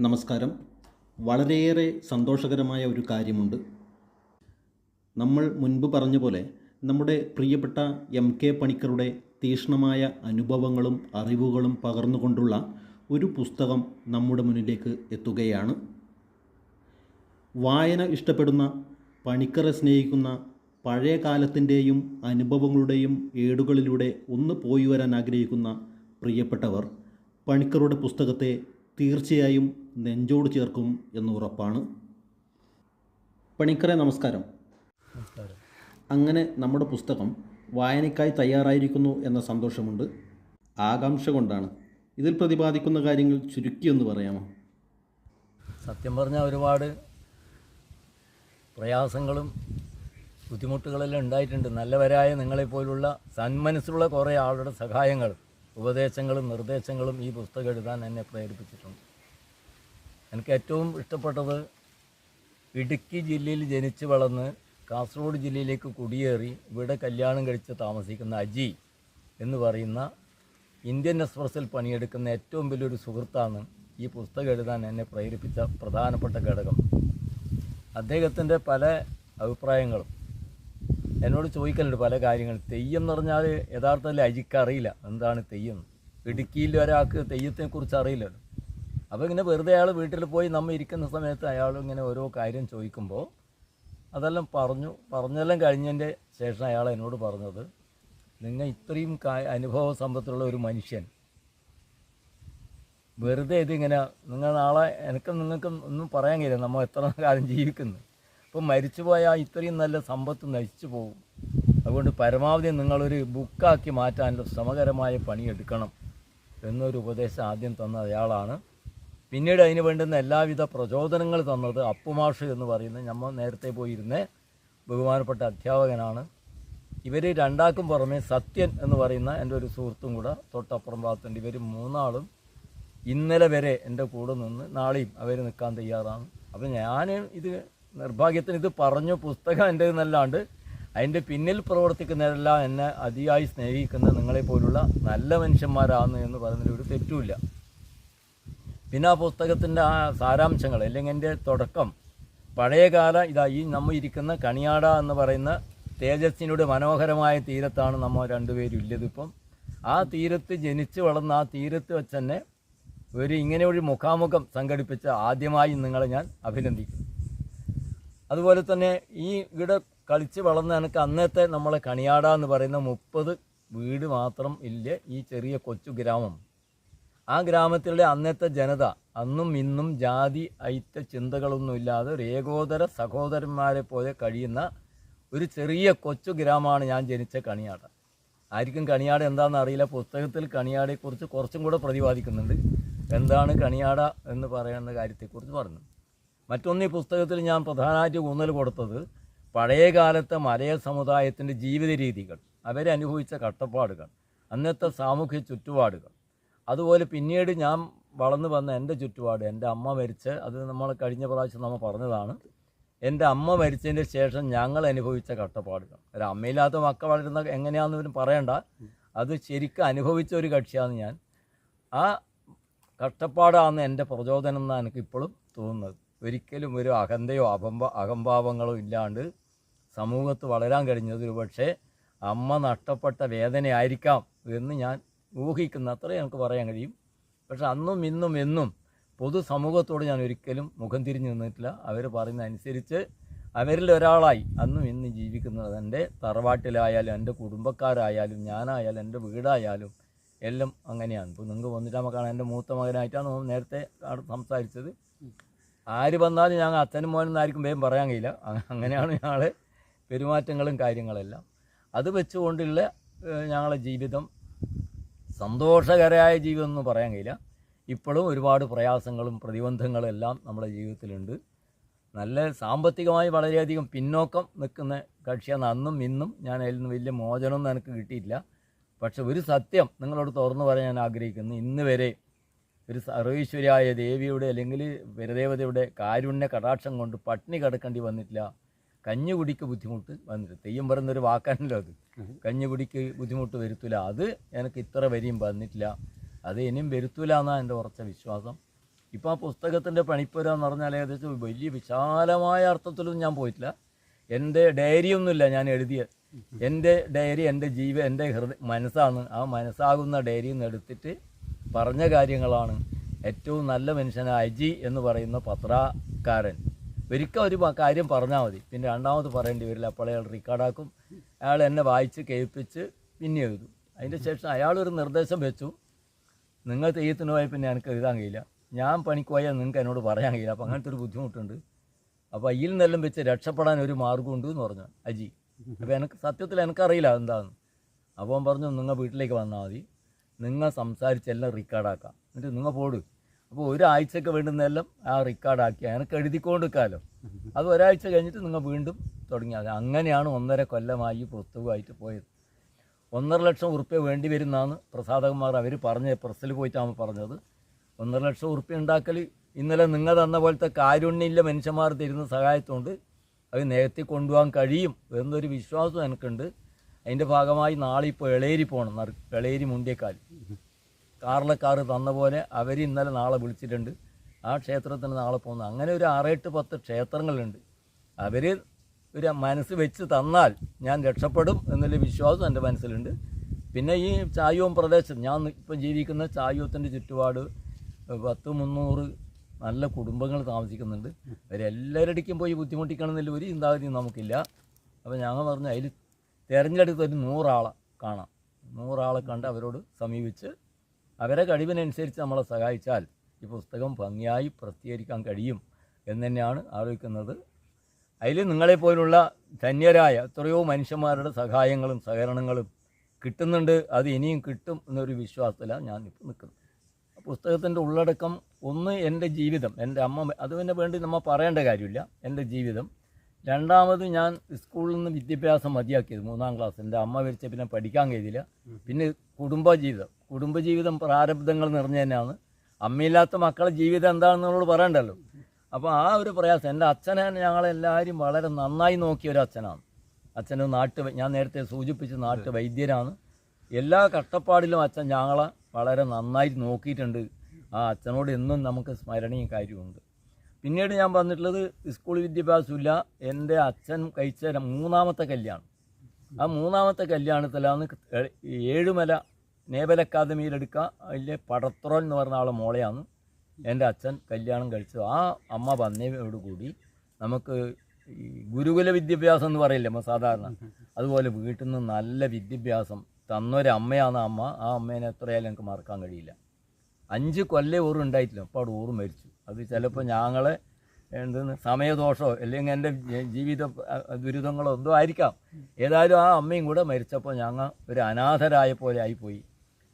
നമസ്കാരം. വളരെയേറെ സന്തോഷകരമായ ഒരു കാര്യമുണ്ട്. നമ്മൾ മുൻപ് പറഞ്ഞ പോലെ നമ്മുടെ പ്രിയപ്പെട്ട എം കെ പണിക്കരുടെ തീക്ഷ്ണമായ അനുഭവങ്ങളും അറിവുകളും പകർന്നുകൊണ്ടുള്ള ഒരു പുസ്തകം നമ്മുടെ മുന്നിലേക്ക് എത്തുകയാണ്. വായന ഇഷ്ടപ്പെടുന്ന പണിക്കറെ സ്നേഹിക്കുന്ന പഴയ കാലത്തിന്റെയും അനുഭവങ്ങളുടെയും ഏടുകളിലൂടെ ഒന്ന് പോയി വരാൻ ആഗ്രഹിക്കുന്ന പ്രിയപ്പെട്ടവർ പണിക്കറുടെ പുസ്തകത്തെ തീർച്ചയായും നെഞ്ചോട് ചേർക്കും എന്ന് ഉറപ്പാണ്. പണിക്കറെ നമസ്കാരം. നമസ്കാരം. അങ്ങനെ നമ്മുടെ പുസ്തകം വായനയ്ക്കായി തയ്യാറായിരിക്കുന്നു എന്ന സന്തോഷമുണ്ട്. ആകാംക്ഷ കൊണ്ടാണ്. ഇതിൽ പ്രതിപാദിക്കുന്ന കാര്യങ്ങൾ ചുരുക്കിയൊന്ന് പറയാമോ? സത്യം പറഞ്ഞാൽ ഒരുപാട് പ്രയാസങ്ങളും ബുദ്ധിമുട്ടുകളെല്ലാം ഉണ്ടായിട്ടുണ്ട്. നല്ലവരായ നിങ്ങളെപ്പോലുള്ള സന്മനസ്സുള്ള കുറേ ആളുടെ സഹായങ്ങളും ഉപദേശങ്ങളും നിർദ്ദേശങ്ങളും ഈ പുസ്തകം എഴുതാൻ എന്നെ പ്രേരിപ്പിച്ചിട്ടുണ്ട്. എനിക്ക് ഏറ്റവും ഇഷ്ടപ്പെട്ടത് ഇടുക്കി ജില്ലയിൽ ജനിച്ച് വളർന്ന് കാസർഗോഡ് ജില്ലയിലേക്ക് കുടിയേറി ഇവിടെ കല്യാണം കഴിച്ച് താമസിക്കുന്ന അജി എന്ന് പറയുന്ന ഇന്ത്യൻ എക്സ്പ്രസ്സിൽ പണിയെടുക്കുന്ന ഏറ്റവും വലിയൊരു സുഹൃത്താണ് ഈ പുസ്തകം എഴുതാൻ എന്നെ പ്രേരിപ്പിച്ച പ്രധാനപ്പെട്ട ഘടകം. അദ്ദേഹത്തിന്റെ പല അഭിപ്രായങ്ങളും എന്നോട് ചോദിക്കലുണ്ട് പല കാര്യങ്ങൾ തെയ്യം എന്ന് പറഞ്ഞാൽ യഥാർത്ഥത്തിൽ അജിക്കറിയില്ല എന്താണ് തെയ്യം? ഇടുക്കിയിൽ ഒരാൾക്ക് തെയ്യത്തെക്കുറിച്ച് അറിയില്ലല്ലോ. അപ്പോൾ ഇങ്ങനെ വെറുതെ അയാൾ വീട്ടിൽ പോയി നമ്മൾ ഇരിക്കുന്ന സമയത്ത് അയാൾ ഇങ്ങനെ ഓരോ കാര്യം ചോദിക്കുമ്പോൾ അതെല്ലാം പറഞ്ഞു പറഞ്ഞെല്ലാം കഴിഞ്ഞതിന്റെ ശേഷം അയാൾ എന്നോട് പറഞ്ഞത് നിങ്ങൾ ഇത്രയും അനുഭവ സമ്പത്തുള്ള ഒരു മനുഷ്യൻ. വെറുതെ ഇതിങ്ങനെ നിങ്ങൾ നാളെ എനിക്ക് നിങ്ങൾക്ക് ഒന്നും പറയാൻ കഴിയില്ല നമ്മൾ എത്ര കാലം ജീവിക്കുന്നു. അപ്പം മരിച്ചു പോയാൽ ഇത്രയും നല്ല സമ്പത്ത് നശിച്ചു പോകും അതുകൊണ്ട് പരമാവധി നിങ്ങളൊരു ബുക്കാക്കി മാറ്റാനുള്ള ശ്രമകരമായ പണിയെടുക്കണം എന്നൊരു ഉപദേശം ആദ്യം തന്ന അയാളാണ്. പിന്നീട് അതിന് വേണ്ടുന്ന എല്ലാവിധ പ്രചോദനങ്ങൾ തന്നത് അപ്പുമാഷ് എന്ന് പറയുന്ന നമ്മൾ നേരത്തെ പോയിരുന്ന ബഹുമാനപ്പെട്ട അധ്യാപകനാണ്. ഇവർ രണ്ടാക്കും പുറമെ സത്യൻ എന്ന് പറയുന്ന എന്റെ ഒരു സുഹൃത്തും കൂടെ തൊട്ടപ്പുറം ഭാഗത്തുണ്ട്. ഇവർ മൂന്നാളും ഇന്നലെ വരെ എന്റെ കൂടെ നിന്ന് നാളെയും അവർ നിൽക്കാൻ തയ്യാറാണ്. അപ്പം ഞാൻ ഇത് നിർഭാഗ്യത്തിന് ഇത് പറഞ്ഞു പുസ്തകം എന്റെ നല്ലാണ്ട് അതിന്റെ പിന്നിൽ പ്രവർത്തിക്കുന്നവരെല്ലാം എന്നെ അതിയായി സ്നേഹിക്കുന്ന നിങ്ങളെപ്പോലുള്ള നല്ല മനുഷ്യന്മാരാണ് എന്ന് പറയുന്നതിൽ ഒരു തെറ്റുമില്ല. പിന്നെ ആ പുസ്തകത്തിന്റെ ആ സാരാംശങ്ങൾ അല്ലെങ്കിൽ എന്റെ തുടക്കം പഴയകാല ഇതാ ഈ നമ്മൾ ഇരിക്കുന്ന കണിയാട എന്ന് പറയുന്ന തേജസ്സിനോട് മനോഹരമായ തീരത്താണ് നമ്മൾ രണ്ടുപേരും ഇല്ലത് ഇപ്പം. ആ തീരത്ത് ജനിച്ചു വളർന്ന ആ തീരത്ത് വെച്ച് തന്നെ ഒരു ഇങ്ങനെ ഒരു മുഖാമുഖം സംഘടിപ്പിച്ച ആദ്യമായി നിങ്ങളെ ഞാൻ അഭിനന്ദിക്കുന്നു. അതുപോലെ തന്നെ ഈ ഇവിടെ കളിച്ച് വളർന്ന എനിക്ക് അന്നത്തെ നമ്മളെ കണിയാട എന്ന് പറയുന്ന മുപ്പത് വീട് മാത്രം ഇല്ല ഈ ചെറിയ കൊച്ചു ഗ്രാമം. ആ ഗ്രാമത്തിലെ അന്നത്തെ ജനത അന്നും ഇന്നും ജാതി ഐറ്റ ചിന്തകളൊന്നുമില്ലാതെ ഒരു ഏകോദര സഹോദരന്മാരെ പോലെ കഴിയുന്ന ഒരു ചെറിയ കൊച്ചു ഗ്രാമമാണ് ഞാൻ ജനിച്ച കണിയാട്. ആർക്കും കണിയാട് എന്താണെന്ന് അറിയില്ല. പുസ്തകത്തിൽ കണിയാടയെക്കുറിച്ച് കുറച്ചും കൂടെ പ്രതിപാദിക്കുന്നുണ്ട്. എന്താണ് കണിയാട എന്ന് പറയുന്ന കാര്യത്തെക്കുറിച്ച് പറഞ്ഞു. മറ്റൊന്ന് ഈ പുസ്തകത്തിൽ ഞാൻ പ്രധാനമായിട്ട് ഊന്നൽ കൊടുത്തത് പഴയ കാലത്തെ മലയ സമുദായത്തിന്റെ ജീവിത രീതികൾ അവരനുഭവിച്ച കഷ്ടപ്പാടുകൾ അന്നത്തെ സാമൂഹ്യ ചുറ്റുപാടുകൾ. അതുപോലെ പിന്നീട് ഞാൻ വളർന്നു വന്ന എന്റെ ചുറ്റുപാട് എന്റെ അമ്മ മരിച്ച് അത് നമ്മൾ കഴിഞ്ഞ പ്രാവശ്യം നമ്മൾ പറഞ്ഞതാണ്. എന്റെ അമ്മ മരിച്ചതിന് ശേഷം ഞങ്ങൾ അനുഭവിച്ച കഷ്ടപ്പാടുകൾ. ഒരു അമ്മയില്ലാത്ത മക്കൾ വളരുന്ന എങ്ങനെയാണെന്ന് പറയണ്ട. അത് ശരിക്കും അനുഭവിച്ച ഒരു കക്ഷിയാണ് ഞാൻ. ആ കഷ്ടപ്പാടാണ് എന്റെ പ്രചോദനം എന്നാണ് എനിക്ക് ഇപ്പോഴും തോന്നുന്നത്. ഒരിക്കലും ഒരു അഹന്തയോ അപംബ അഹംഭാവങ്ങളോ ഇല്ലാണ്ട് സമൂഹത്ത് വളരാൻ കഴിഞ്ഞത് ഒരു പക്ഷേ അമ്മ നഷ്ടപ്പെട്ട വേദനയായിരിക്കാം എന്ന് ഞാൻ ഊഹിക്കുന്ന അത്രേ നമുക്ക് പറയാൻ കഴിയും. പക്ഷെ അന്നും ഇന്നും എന്നും പൊതുസമൂഹത്തോട് ഞാൻ ഒരിക്കലും മുഖം തിരിഞ്ഞു നിന്നിട്ടില്ല. അവർ പറയുന്നതനുസരിച്ച് അവരിൽ ഒരാളായി അന്നും ഇന്നും ജീവിക്കുന്നത് എന്റെ തറവാട്ടിലായാലും എന്റെ കുടുംബക്കാരായാലും ഞാനായാലും എന്റെ വീടായാലും എല്ലാം അങ്ങനെയാണ്. ഇപ്പോൾ നിങ്ങൾക്ക് വന്നിട്ട് നമുക്കാണ് എന്റെ മൂത്ത മകനായിട്ടാണ് നേരത്തെ സംസാരിച്ചത്. ആര് വന്നാലും ഞങ്ങൾ അച്ഛനും മോനും ആർക്കും വേഗം പറയാൻ കഴിയില്ല. അങ്ങനെയാണ് ഞങ്ങൾ പെരുമാറ്റങ്ങളും കാര്യങ്ങളെല്ലാം. അത് വെച്ചുകൊണ്ടുള്ള ഞങ്ങളുടെ ജീവിതം സന്തോഷകരമായ ജീവിതം എന്ന് പറയാൻ കഴിയില്ല. ഇപ്പോഴും ഒരുപാട് പ്രയാസങ്ങളും പ്രതിബന്ധങ്ങളും എല്ലാം നമ്മുടെ ജീവിതത്തിലുണ്ട്. നല്ല സാമ്പത്തികമായി വളരെയധികം പിന്നോക്കം നിൽക്കുന്ന കക്ഷിയാണ് അന്നും ഇന്നും. ഞാൻ അതിൽ നിന്ന് വലിയ മോചനമൊന്നും എനിക്ക് കിട്ടിയിട്ടില്ല. പക്ഷെ ഒരു സത്യം നിങ്ങളോട് തുറന്നു പറയാൻ ഞാൻ ആഗ്രഹിക്കുന്നു. ഇന്ന് വരെ ഒരു സർവീശ്വരിയായ ദേവിയുടെ അല്ലെങ്കിൽ വരദേവതയുടെ കാരുണ്യ കടാക്ഷം കൊണ്ട് പട്ടിണി കിടക്കേണ്ടി വന്നിട്ടില്ല. കഞ്ഞുകുടിക്ക് ബുദ്ധിമുട്ട് വന്നിട്ട്. തെയ്യം പറയുന്നൊരു വാക്കാണല്ലോ അത്. കഞ്ഞുകുടിക്ക് ബുദ്ധിമുട്ട് വരുത്തില്ല അത് എനിക്ക് ഇത്ര വരിയും വന്നിട്ടില്ല. അത് ഇനിയും വരുത്തൂല എന്നാണ് എന്റെ ഉറച്ച വിശ്വാസം. ഇപ്പോൾ ആ പുസ്തകത്തിന്റെ പണിപ്പുര എന്ന് പറഞ്ഞാൽ ഏകദേശം വലിയ വിശാലമായ അർത്ഥത്തിലൊന്നും ഞാൻ പോയിട്ടില്ല. എന്റെ ഡയറിയൊന്നുമില്ല ഞാൻ എഴുതിയ എന്റെ ഡയറി എന്റെ ജീവ എന്റെ ഹൃദയ മനസ്സാണ്. ആ മനസ്സാകുന്ന ഡയറിയിൽ നിന്ന് എടുത്തിട്ട് പറഞ്ഞ കാര്യങ്ങളാണ് ഏറ്റവും നല്ല മനുഷ്യനായ അജി എന്ന് പറയുന്ന പത്രക്കാരൻ. ഒരിക്കൽ ഒരു കാര്യം പറഞ്ഞാൽ മതി. പിന്നെ രണ്ടാമത് പറയേണ്ടി വരില്ല. അപ്പോൾ അയാൾ റെക്കോർഡാക്കും അയാൾ എന്നെ വായിച്ച് കേൾപ്പിച്ച് പിന്നെ എഴുതും. അതിന്റെ ശേഷം അയാളൊരു നിർദ്ദേശം വെച്ചു. നിങ്ങൾ തെയ്യത്തിന് പോയാൽ പിന്നെ എനിക്ക് എഴുതാൻ കഴിയില്ല. ഞാൻ പണിക്ക് പോയാൽ നിങ്ങൾക്ക് എന്നോട് പറയാൻ കഴിയില്ല. അപ്പോൾ അങ്ങനത്തെ ഒരു ബുദ്ധിമുട്ടുണ്ട്. അപ്പോൾ അയ്യിൽ നിന്നെല്ലാം വെച്ച് രക്ഷപ്പെടാൻ ഒരു മാർഗമുണ്ട് എന്ന് പറഞ്ഞു അജി. അപ്പോൾ എനിക്ക് സത്യത്തിൽ എനിക്കറിയില്ല എന്താണെന്ന് അപ്പോൾ പറഞ്ഞു നിങ്ങൾ വീട്ടിലേക്ക് വന്നാൽ മതി. നിങ്ങൾ സംസാരിച്ചെല്ലാം റെക്കോർഡാക്കാം എന്നിട്ട് നിങ്ങൾ പോട്. അപ്പോൾ ഒരാഴ്ചക്ക് വേണ്ടുന്നതെല്ലാം ആ റെക്കോർഡാക്കി എനിക്ക് എഴുതിക്കൊണ്ടിരിക്കാമല്ലോ അത് ഒരാഴ്ച കഴിഞ്ഞിട്ട് നിങ്ങൾ വീണ്ടും തുടങ്ങിയാൽ അങ്ങനെയാണ് ഒന്നര കൊല്ലമായി പുസ്തകമായിട്ട് പോയത്. ഒന്നര ലക്ഷം ഉറുപ്പ്യ വേണ്ടി വരുന്നതാണ് പ്രസാദകുമാർ അവർ പറഞ്ഞ പ്രസ്സിൽ പോയിട്ടാണ് പറഞ്ഞത്. ഒന്നര ലക്ഷം ഉറുപ്പ്യ ഉണ്ടാക്കൽ ഇന്നലെ നിങ്ങൾ തന്ന പോലത്തെ കാരുണ്യമില്ല മനുഷ്യന്മാർ തരുന്ന സഹായത്തോണ്ട് അത് നേരത്തെ കൊണ്ടുപോകാൻ കഴിയും എന്നൊരു വിശ്വാസം എനിക്കുണ്ട്. അതിന്റെ ഭാഗമായി നാളെ ഇപ്പോൾ എളേരി പോകണം എളേരി മുണ്ടിയക്കാൽ. കാറിലക്കാർ തന്ന പോലെ അവർ ഇന്നലെ നാളെ വിളിച്ചിട്ടുണ്ട്. ആ ക്ഷേത്രത്തിന് നാളെ പോകുന്നു. അങ്ങനെ ഒരു ആറെട്ട് പത്ത് ക്ഷേത്രങ്ങളുണ്ട്. അവർ ഒരു മനസ്സ് വെച്ച് തന്നാൽ ഞാൻ രക്ഷപ്പെടും എന്നുള്ള വിശ്വാസം എന്റെ മനസ്സിലുണ്ട്. പിന്നെ ഈ ചായവും പ്രദേശം ഞാൻ ഇപ്പം ജീവിക്കുന്ന ചായൂത്തിന്റെ ചുറ്റുപാട് പത്ത് മുന്നൂറ് നല്ല കുടുംബങ്ങൾ താമസിക്കുന്നുണ്ട്. അവരെല്ലാവരുടെക്കും പോയി ബുദ്ധിമുട്ടിക്കണമെന്നില്ല ഒരു ചിന്താഗതി നമുക്കില്ല. അപ്പോൾ ഞങ്ങൾ പറഞ്ഞു അതിൽ തിരഞ്ഞെടുത്ത ഒരു നൂറാളെ കാണാം. നൂറാളെ കണ്ട് അവരോട് സമീപിച്ച് അവരെ കഴിവിനനുസരിച്ച് നമ്മളെ സഹായിച്ചാൽ ഈ പുസ്തകം ഭംഗിയായി പ്രസിദ്ധീകരിക്കാൻ കഴിയും എന്ന് തന്നെയാണ് ആലോചിക്കുന്നത്. അതിൽ നിങ്ങളെപ്പോലുള്ള ധന്യരായ എത്രയോ മനുഷ്യന്മാരുടെ സഹായങ്ങളും സഹകരണങ്ങളും കിട്ടുന്നുണ്ട്. അത് ഇനിയും കിട്ടും എന്നൊരു വിശ്വാസത്തിലാണ് ഞാൻ ഇപ്പോൾ നിൽക്കുന്നത്. പുസ്തകത്തിന്റെ ഉള്ളടക്കം ഒന്ന് എന്റെ ജീവിതം എന്റെ അമ്മ അത് പിന്നെ വേണ്ടി നമ്മൾ പറയേണ്ട കാര്യമില്ല. എന്റെ ജീവിതം. രണ്ടാമത് ഞാൻ സ്കൂളിൽ നിന്ന് വിദ്യാഭ്യാസം മതിയാക്കിയത് മൂന്നാം ക്ലാസ് എന്റെ അമ്മ വരിച്ച പിന്നെ പഠിക്കാൻ കഴിയില്ല പിന്നെ കുടുംബജീവിതം. കുടുംബജീവിതം പ്രാരബ്ധങ്ങൾ നിറഞ്ഞു തന്നെയാണ് അമ്മയില്ലാത്ത മക്കളെ ജീവിതം എന്താണെന്ന് പറയണ്ടല്ലോ. അപ്പോൾ ആ ഒരു പ്രയാസം. എന്റെ അച്ഛനെ ഞങ്ങളെല്ലാവരും വളരെ നന്നായി നോക്കിയ ഒരു അച്ഛനാണ്. അച്ഛന് നാട്ടു ഞാൻ നേരത്തെ സൂചിപ്പിച്ച നാട്ടു വൈദ്യരാണ്. എല്ലാ കഷ്ടപ്പാടിലും അച്ഛൻ ഞങ്ങളെ വളരെ നന്നായി നോക്കിയിട്ടുണ്ട്. ആ അച്ഛനോട് എന്നും നമുക്ക് സ്മരണീയ കാര്യമുണ്ട് പിന്നീട് ഞാൻ പറഞ്ഞിട്ടുള്ളത് സ്കൂൾ വിദ്യാഭ്യാസമില്ല. എന്റെ അച്ഛൻ കഴിച്ച മൂന്നാമത്തെ കല്യാണം. ആ മൂന്നാമത്തെ കല്യാണത്തിലാണ് ഏഴുമല നേവൽ അക്കാദമിയിലെടുക്കുക അതിലെ പടത്രോൻ എന്ന് പറഞ്ഞ ആളെ മോളെയാണ്. എന്റെ അച്ഛൻ കല്യാണം കഴിച്ചത് ആ അമ്മ വന്നതോടുകൂടി നമുക്ക് ഈ ഗുരുകുല വിദ്യാഭ്യാസം എന്ന് പറയില്ലേ നമ്മൾ സാധാരണ? അതുപോലെ വീട്ടിൽ നിന്ന് നല്ല വിദ്യാഭ്യാസം തന്നൊരമ്മയാണ് അമ്മ. ആ അമ്മേനെ എത്രയായാലും എനിക്ക് മറക്കാൻ കഴിയില്ല. അഞ്ച് കൊല്ലേ ഓറും ഉണ്ടായിട്ടില്ല. അപ്പോൾ അവിടെ ഓറും മരിച്ചു. അത് ചിലപ്പോൾ ഞങ്ങളെ എന്തെന്ന് സമയദോഷമോ അല്ലെങ്കിൽ എന്റെ ജീവിത ദുരിതങ്ങളോ എന്തോ ആയിരിക്കാം. ഏതായാലും ആ അമ്മയും കൂടെ മരിച്ചപ്പോൾ ഞങ്ങൾ ഒരു അനാഥരായ പോലെ ആയിപ്പോയി.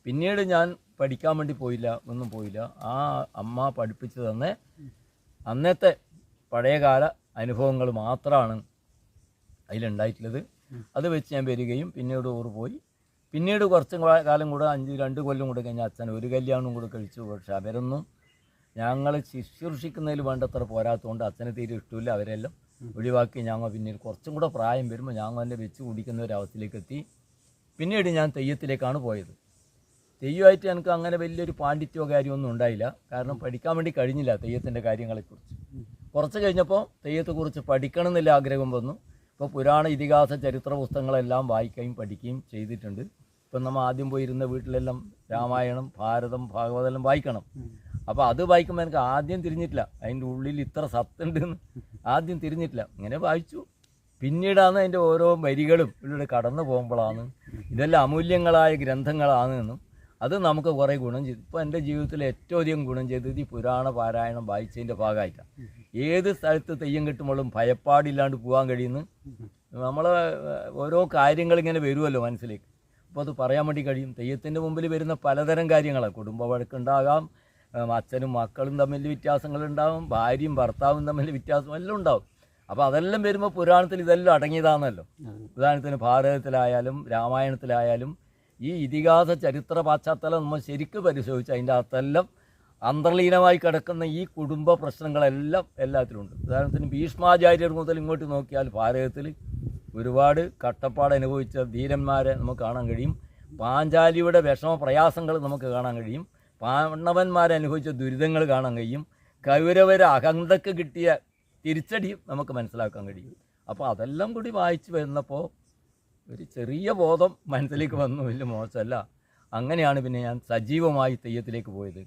പിന്നീട് ഞാൻ പഠിക്കാൻ വേണ്ടി പോയില്ല ഒന്നും പോയില്ല. ആ അമ്മ പഠിപ്പിച്ചു തന്നെ അന്നത്തെ പഴയകാല അനുഭവങ്ങൾ മാത്രമാണ് അതിലുണ്ടായിട്ടുള്ളത്. അത് വെച്ച് ഞാൻ വരികയും പിന്നീട് ഊർ പോയി. പിന്നീട് കുറച്ച് കാലം കൂടെ അഞ്ച് രണ്ട് കൊല്ലം കൂടെ കഴിഞ്ഞാൽ അച്ഛൻ ഒരു കല്യാണവും കൂടെ കഴിച്ചു. പക്ഷെ അവരൊന്നും ഞങ്ങൾ ശുശ്രൂഷിക്കുന്നതിൽ വേണ്ടത്ര പോരാത്തതുകൊണ്ട് അച്ഛനെ തീരെ ഇഷ്ടമില്ല. അവരെല്ലാം ഒഴിവാക്കി ഞങ്ങൾ പിന്നീട് കുറച്ചും കൂടെ പ്രായം വരുമ്പോൾ ഞങ്ങൾ എന്നെ വെച്ച് കുടിക്കുന്ന ഒരു അവസ്ഥയിലേക്ക് എത്തി. പിന്നീട് ഞാൻ തെയ്യത്തിലേക്കാണ് പോയത്. തെയ്യമായിട്ട് എനിക്ക് അങ്ങനെ വലിയൊരു പാണ്ഡിത്യമോ കാര്യമൊന്നും ഉണ്ടായില്ല. കാരണം പഠിക്കാൻ വേണ്ടി കഴിഞ്ഞില്ല തെയ്യത്തിന്റെ കാര്യങ്ങളെക്കുറിച്ച്. കുറച്ച് കഴിഞ്ഞപ്പോൾ തെയ്യത്തെക്കുറിച്ച് പഠിക്കണം എന്നുള്ള ആഗ്രഹം വന്നു. ഇപ്പോൾ പുരാണ ഇതിഹാസ ചരിത്ര പുസ്തകങ്ങളെല്ലാം വായിക്കുകയും പഠിക്കുകയും ചെയ്തിട്ടുണ്ട്. ഇപ്പം നമ്മൾ ആദ്യം പോയിരുന്ന വീട്ടിലെല്ലാം രാമായണം ഭാരതം ഭാഗവതെല്ലാം വായിക്കണം. അപ്പോൾ അത് വായിക്കുമ്പോൾ എനിക്ക് ആദ്യം തിരിഞ്ഞിട്ടില്ല. അതിന്റെ ഉള്ളിൽ ഇത്ര സത്തുണ്ടെന്ന് ആദ്യം തിരിഞ്ഞിട്ടില്ല. ഇങ്ങനെ വായിച്ചു. പിന്നീടാണ് അതിന്റെ ഓരോ വരികളും ഇതിലൂടെ കടന്നു പോകുമ്പോഴാണ് ഇതെല്ലാം അമൂല്യങ്ങളായ ഗ്രന്ഥങ്ങളാണ് എന്നും അത് നമുക്ക് കുറേ ഗുണം ചെയ്തു. ഇപ്പോൾ എന്റെ ജീവിതത്തിൽ ഏറ്റവും അധികം ഗുണം ചെയ്തത് ഈ പുരാണ പാരായണം വായിച്ചതിന്റെ ഭാഗമായിട്ടാണ്. ഏത് സ്ഥലത്ത് തെയ്യം കിട്ടുമ്പോഴും ഭയപ്പാടില്ലാണ്ട് പോകാൻ കഴിയുന്നു. നമ്മൾ ഓരോ കാര്യങ്ങൾ ഇങ്ങനെ വരുമല്ലോ മനസ്സിലേക്ക്. അപ്പോൾ അത് പറയാൻ വേണ്ടി കഴിയും. തെയ്യത്തിന്റെ മുമ്പിൽ വരുന്ന പലതരം കാര്യങ്ങളാണ്. കുടുംബ വഴക്കുണ്ടാകാം അച്ഛനും മക്കളും തമ്മിൽ വ്യത്യാസങ്ങളുണ്ടാകും ഭാര്യയും ഭർത്താവും തമ്മിൽ വ്യത്യാസം എല്ലാം ഉണ്ടാകും അപ്പോൾ അതെല്ലാം വരുമ്പോൾ പുരാണത്തിൽ ഇതെല്ലാം അടങ്ങിയതാണല്ലോ. ഉദാഹരണത്തിന് ഭാരതത്തിലായാലും രാമായണത്തിലായാലും ഈ ഇതിഹാസ ചരിത്ര പാശ്ചാത്തലം നമ്മൾ ശരിക്കും പരിശോധിച്ച് അതിന്റെ അകത്തെല്ലാം അന്തർലീനമായി കിടക്കുന്ന ഈ കുടുംബ പ്രശ്നങ്ങളെല്ലാം എല്ലാത്തിലുണ്ട് ഉദാഹരണത്തിന് ഭീഷ്മാചാര്യർ മുതൽ ഇങ്ങോട്ട് നോക്കിയാൽ ഭാരതത്തിൽ ഒരുപാട് കട്ടപ്പാട് അനുഭവിച്ച ധീരന്മാരെ നമുക്ക് കാണാൻ കഴിയും. പാഞ്ചാലിയുടെ വിഷമ പ്രയാസങ്ങൾ നമുക്ക് കാണാൻ കഴിയും. പാണ്ഡവന്മാരനുഭവിച്ച ദുരിതങ്ങൾ കാണാൻ കഴിയും. കൗരവരെ അഹന്തക്ക് കിട്ടിയ തിരിച്ചടി നമുക്ക് മനസ്സിലാക്കാൻ കഴിയും. അപ്പോൾ അതെല്ലാം കൂടി വായിച്ചു വരുന്നപ്പോൾ ഒരു ചെറിയ ബോധം മനസ്സിലേക്ക് വന്നു വലിയ മോശമല്ല. അങ്ങനെയാണ് പിന്നെ ഞാൻ സജീവമായി തെയ്യത്തിലേക്ക് പോയത്.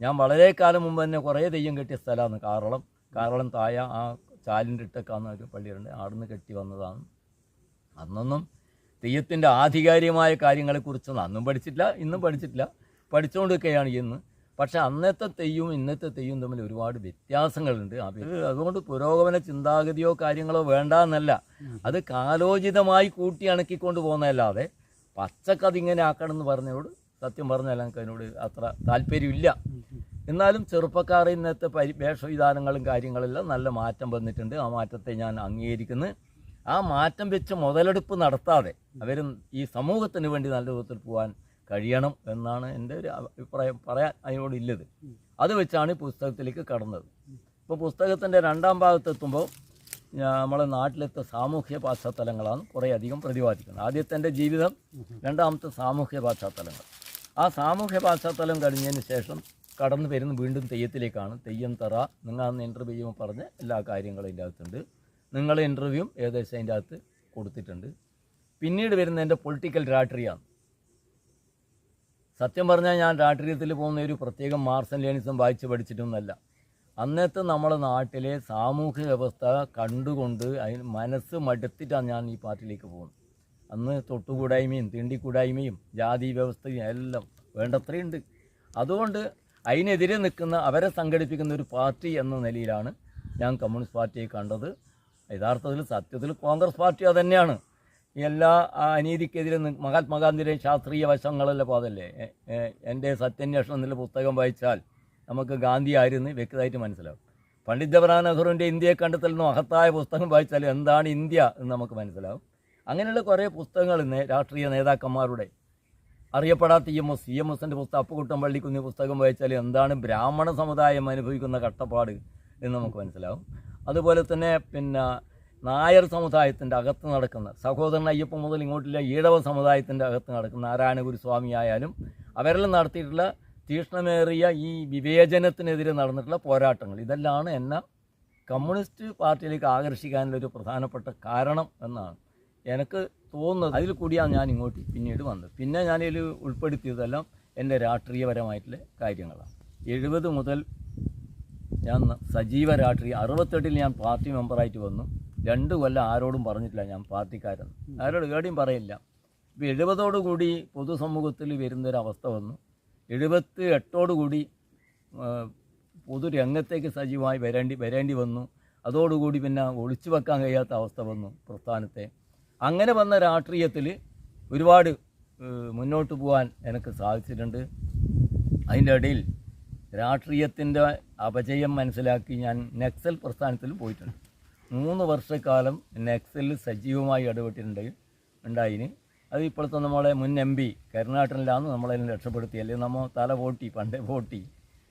ഞാൻ വളരെ കാലം മുമ്പ് തന്നെ കുറേ തെയ്യം കെട്ടിയ സ്ഥലമാണ് കാറളം. കാറളം തായ ആ ചാലിന്റെ ഇട്ടക്കാന്ന ഒരു പള്ളിയുണ്ട്. അവിടുന്ന് കെട്ടി വന്നതാണ്. അന്നൊന്നും തെയ്യത്തിന്റെ ആധികാരികമായ കാര്യങ്ങളെക്കുറിച്ചൊന്നും അന്നും പഠിച്ചിട്ടില്ല ഇന്നും പഠിച്ചിട്ടില്ല. പഠിച്ചുകൊണ്ടിരിക്കുകയാണ് ഇന്ന്. പക്ഷെ അന്നത്തെ തെയ്യവും ഇന്നത്തെ തെയ്യും തമ്മിൽ ഒരുപാട് വ്യത്യാസങ്ങളുണ്ട്. അത് അതുകൊണ്ട് പുരോഗമന ചിന്താഗതിയോ കാര്യങ്ങളോ വേണ്ട എന്നല്ല അത് കാലോചിതമായി കൂട്ടി അണക്കിക്കൊണ്ട് പോകുന്നതല്ലാതെ പച്ചക്കതിങ്ങനെ ആക്കണം എന്ന് പറഞ്ഞതോട് സത്യം പറഞ്ഞാൽ എനിക്ക് അതിനോട് അത്ര താല്പര്യമില്ല. എന്നാലും ചെറുപ്പക്കാർ ഇന്നത്തെ പരി വേഷവിധാനങ്ങളും കാര്യങ്ങളെല്ലാം നല്ല മാറ്റം വന്നിട്ടുണ്ട്. ആ മാറ്റത്തെ ഞാൻ അംഗീകരിക്കുന്നു. ആ മാറ്റം വെച്ച് മുതലെടുപ്പ് നടത്താതെ അവരും ഈ സമൂഹത്തിന് വേണ്ടി നല്ല വിധത്തിൽ പോകാൻ കഴിയണം എന്നാണ് എന്റെ ഒരു അഭിപ്രായം പറയാൻ അതിനോടില്ലത്. അത് വെച്ചാണ് ഈ പുസ്തകത്തിലേക്ക് കടന്നത്. ഇപ്പോൾ പുസ്തകത്തിന്റെ രണ്ടാം ഭാഗത്തെത്തുമ്പോൾ നമ്മളെ നാട്ടിലത്തെ സാമൂഹ്യ പശ്ചാത്തലങ്ങളാണ് കുറേ അധികം പ്രതിപാദിക്കുന്നത്. ആദ്യത്തെ എന്റെ ജീവിതം രണ്ടാമത്തെ സാമൂഹ്യ പശ്ചാത്തലങ്ങൾ. ആ സാമൂഹ്യ പശ്ചാത്തലം കഴിഞ്ഞതിന് ശേഷം കടന്നു വരുന്ന വീണ്ടും തെയ്യത്തിലേക്കാണ്. തെയ്യം തറ നിങ്ങൾ അന്ന് ഇന്റർവ്യൂ ചെയ്യുമ്പോൾ പറഞ്ഞ എല്ലാ കാര്യങ്ങളും അതിന്റെ അകത്തുണ്ട്. നിങ്ങളെ ഇന്റർവ്യൂവും ഏകദേശം അതിന്റെ അകത്ത് കൊടുത്തിട്ടുണ്ട്. പിന്നീട് വരുന്ന എന്റെ പൊളിറ്റിക്കൽ രാഷ്ട്രീയമാണ്. സത്യം പറഞ്ഞാൽ ഞാൻ രാഷ്ട്രീയത്തിൽ പോകുന്ന ഒരു പ്രത്യേകം മാർസൻ ലേണിസം വായിച്ച് പഠിച്ചിട്ടൊന്നുമല്ല അന്നത്തെ നമ്മുടെ നാട്ടിലെ സാമൂഹ്യ വ്യവസ്ഥ കണ്ടുകൊണ്ട് അതിന് മനസ്സ് മടുത്തിട്ടാണ് ഞാൻ ഈ പാർട്ടിയിലേക്ക് പോകുന്നത്. അന്ന് തൊട്ടുകൂടായ്മയും തീണ്ടിക്കൂടായ്മയും ജാതി വ്യവസ്ഥയും എല്ലാം വേണ്ടത്രയുണ്ട്. അതുകൊണ്ട് അതിനെതിരെ നിൽക്കുന്ന അവരെ സംഘടിപ്പിക്കുന്ന ഒരു പാർട്ടി എന്ന നിലയിലാണ് ഞാൻ കമ്മ്യൂണിസ്റ്റ് പാർട്ടിയെ കണ്ടത്. യഥാർത്ഥത്തിൽ സത്യത്തിൽ കോൺഗ്രസ് പാർട്ടി അതുതന്നെയാണ് എല്ലാ അനീതിക്കെതിരെ മഹാത്മാഗാന്ധിയുടെ ശാസ്ത്രീയ വശങ്ങളല്ല പാതല്ലേ എന്റെ സത്യാന്വേഷണം എന്നുള്ള പുസ്തകം വായിച്ചാൽ നമുക്ക് ഗാന്ധി ആയിരുന്നു വ്യക്തമായിട്ട് മനസ്സിലാവും. പണ്ഡിറ്റ് ജവഹർലാൽ നെഹ്റുവിന്റെ ഇന്ത്യയെ കണ്ടെത്തലിന് മഹത്തായ പുസ്തകം വായിച്ചാൽ എന്താണ് ഇന്ത്യ എന്ന് നമുക്ക് മനസ്സിലാവും. അങ്ങനെയുള്ള കുറേ പുസ്തകങ്ങൾ ഇന്ന് രാഷ്ട്രീയ നേതാക്കന്മാരുടെ അറിയപ്പെടാത്ത E M S E M എസിന്റെ പുസ്തകം അപ്പുകുട്ടം പള്ളിക്കുന്ന് പുസ്തകം വായിച്ചാൽ എന്താണ് ബ്രാഹ്മണ സമുദായം അനുഭവിക്കുന്ന കഷ്ടപ്പാട് എന്ന് നമുക്ക് മനസ്സിലാവും. അതുപോലെ തന്നെ പിന്നെ നായർ സമുദായത്തിന്റെ അകത്ത് നടക്കുന്ന സഹോദരൻ അയ്യപ്പൻ മുതൽ ഇങ്ങോട്ടില്ല ഈഴവ സമുദായത്തിന്റെ അകത്ത് നടക്കുന്ന നാരായണഗുരു സ്വാമി ആയാലും അവരെല്ലാം നടത്തിയിട്ടുള്ള തീക്ഷ്ണമേറിയ ഈ വിവേചനത്തിനെതിരെ നടന്നിട്ടുള്ള പോരാട്ടങ്ങൾ. ഇതെല്ലാം എന്നെ കമ്മ്യൂണിസ്റ്റ് പാർട്ടിയിലേക്ക് ആകർഷിക്കാനുള്ള ഒരു പ്രധാനപ്പെട്ട കാരണം എന്നാണ്. എനിക്ക് തോന്നുന്നത് അതിൽ കൂടിയാണ് ഞാൻ ഇങ്ങോട്ട് പിന്നീട് വന്നത്. പിന്നെ ഞാനതിൽ ഉൾപ്പെടുത്തിയതെല്ലാം എന്റെ രാഷ്ട്രീയപരമായിട്ടുള്ള കാര്യങ്ങളാണ്. എഴുപത് മുതൽ ഞാൻ സജീവ രാഷ്ട്രീയ അറുപത്തെട്ടിൽ ഞാൻ പാർട്ടി മെമ്പറായിട്ട് വന്നു. രണ്ട് കൊല്ലം ആരോടും പറഞ്ഞിട്ടില്ല ഞാൻ പാർട്ടിക്കാരൻ ആരോട് കേടിയും പറയില്ല. ഇപ്പോൾ എഴുപതോടുകൂടി പൊതുസമൂഹത്തിൽ വരുന്നൊരവസ്ഥ വന്നു. എഴുപത്തി എട്ടോടുകൂടി പൊതുരംഗത്തേക്ക് സജീവമായി വരേണ്ടി വരേണ്ടി വന്നു. അതോടുകൂടി പിന്നെ ഒളിച്ചു വെക്കാൻ കഴിയാത്ത അവസ്ഥ വന്നു പ്രസ്ഥാനത്തെ. അങ്ങനെ വന്ന രാഷ്ട്രീയത്തിൽ ഒരുപാട് മുന്നോട്ട് പോകാൻ എനിക്ക് സാധിച്ചിട്ടുണ്ട്. അതിന്റെ ഇടയിൽ രാഷ്ട്രീയത്തിന്റെ അപജയം മനസ്സിലാക്കി ഞാൻ നക്സൽ പ്രസ്ഥാനത്തിലും പോയിട്ടുണ്ട്. മൂന്ന് വർഷക്കാലം നക്സലിൽ സജീവമായി ഇടപെട്ടിട്ടുണ്ട് ഉണ്ടായിന്. അത് ഇപ്പോഴത്തെ നമ്മളെ മുൻ എം പി കരുണാട്ടനിലാണ് നമ്മളതിനെ രക്ഷപ്പെടുത്തി. അല്ലെങ്കിൽ നമ്മൾ തല പോട്ടി പണ്ടേ പോട്ടി.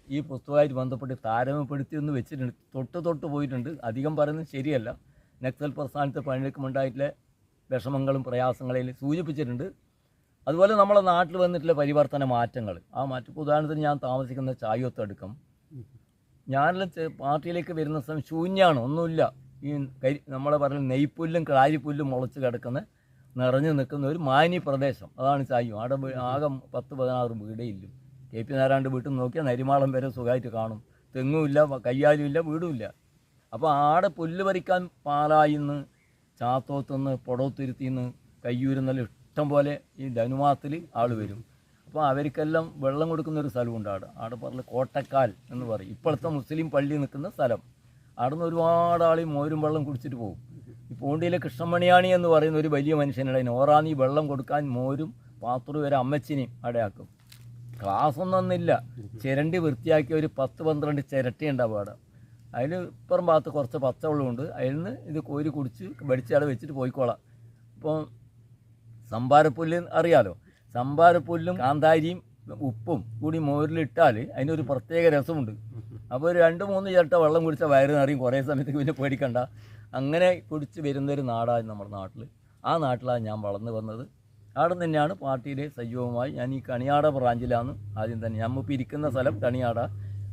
ഈ പുസ്തകമായിട്ട് ബന്ധപ്പെട്ട് താരതമ്യപ്പെടുത്തിയൊന്ന് വെച്ചിട്ടുണ്ട്. തൊട്ട് തൊട്ട് പോയിട്ടുണ്ട്. അധികം പറയുന്നത് ശരിയല്ല. നക്സൽ പ്രസ്ഥാനത്തെ പണിയെടുക്കുമുണ്ടായിട്ടുള്ള വിഷമങ്ങളും പ്രയാസങ്ങളെയും സൂചിപ്പിച്ചിട്ടുണ്ട്. അതുപോലെ നമ്മളെ നാട്ടിൽ വന്നിട്ടുള്ള പരിവർത്തന മാറ്റങ്ങൾ. ആ മാറ്റം ഉദാഹരണത്തിന് ഞാൻ താമസിക്കുന്ന ചായോത്തടുക്കം ഞാനെല്ലാം പാർട്ടിയിലേക്ക് വരുന്ന സമയം ശൂന്യമാണ് ഒന്നുമില്ല. ഈ കരി നമ്മൾ പറഞ്ഞ നെയ്പ്പുല്ലും കാരിപ്പുല്ലും മുളച്ച് കിടക്കുന്ന നിറഞ്ഞു നിൽക്കുന്ന ഒരു മാനി പ്രദേശം. അതാണ് ചായും അവിടെ ആകെ പത്ത് പതിനാറ് വീടേ ഇല്ലും. കെ പി നാരായണന്റെ വീട്ടിൽ നോക്കിയാൽ നരിമാളം വരെ സുഖമായിട്ട് കാണും. തെങ്ങുമില്ല കയ്യാലും ഇല്ല വീടുമില്ല അപ്പോൾ ആടെ പുല്ല് പറിക്കാൻ പാലായിന്ന് ചാത്തോത്തുനിന്ന് പൊടവത്തുരുത്തിന്ന് കയ്യൂരുന്നെല്ലാം ഇഷ്ടം പോലെ ഈ ധനുമാസത്തിൽ ആൾ വരും. അപ്പോൾ അവർക്കെല്ലാം വെള്ളം കൊടുക്കുന്ന ഒരു സ്ഥലമുണ്ട് അവിടെ ആടെ പറഞ്ഞ കോട്ടക്കാൽ എന്ന് പറയും. ഇപ്പോഴത്തെ മുസ്ലിം പള്ളി നിൽക്കുന്ന സ്ഥലം. അവിടെ നിന്ന് ഒരുപാട് ആൾ മോരും വെള്ളം കുടിച്ചിട്ട് പോകും. ഈ പൂണ്ടിയിലെ കൃഷ്ണമണിയാണി എന്ന് പറയുന്ന ഒരു വലിയ മനുഷ്യനുണ്ട് ഓറാന്ന് ഈ വെള്ളം കൊടുക്കാൻ മോരും പാത്രവും ഒരു അമ്മച്ചിനെയും അടയാക്കും. ആക്കും ക്ലാസ് ഒന്നും അന്നില്ല ചിരണ്ടി വൃത്തിയാക്കിയ ഒരു പത്ത് പന്ത്രണ്ട് ചിരട്ടി ഉണ്ടാവും അവിടെ. അതിൽ ഇപ്പുറം ഭാഗത്ത് കുറച്ച് പച്ചവെള്ളമുണ്ട് അതിൽ നിന്ന് ഇത് കോരി കുടിച്ച് വെടിച്ചവിടെ വെച്ചിട്ട് പോയിക്കോളാം. ഇപ്പോൾ സംഭാരപ്പുല്ല് അറിയാലോ? സംഭാരപ്പുല്ലും കാന്താരിയും ഉപ്പും കൂടി മോരിലിട്ടാൽ അതിനൊരു പ്രത്യേക രസമുണ്ട്. അപ്പോൾ ഒരു രണ്ട് മൂന്ന് ചിരട്ട വെള്ളം കുടിച്ച വയറ് നിറയും കുറേ സമയത്തേക്ക് പിന്നെ പേടിക്കണ്ട. അങ്ങനെ കുടിച്ച് വരുന്നൊരു നാടാണ് നമ്മുടെ നാട്ടിൽ ആ നാട്ടിലാണ് ഞാൻ വളർന്നു വന്നത്. അവിടെ തന്നെയാണ് പാർട്ടിയിലെ സജീവമായി ഞാൻ ഈ കണിയാട ബ്രാഞ്ചിലാണ് ആദ്യം തന്നെ. നമ്മിപ്പോൾ ഇരിക്കുന്ന സ്ഥലം കണിയാട.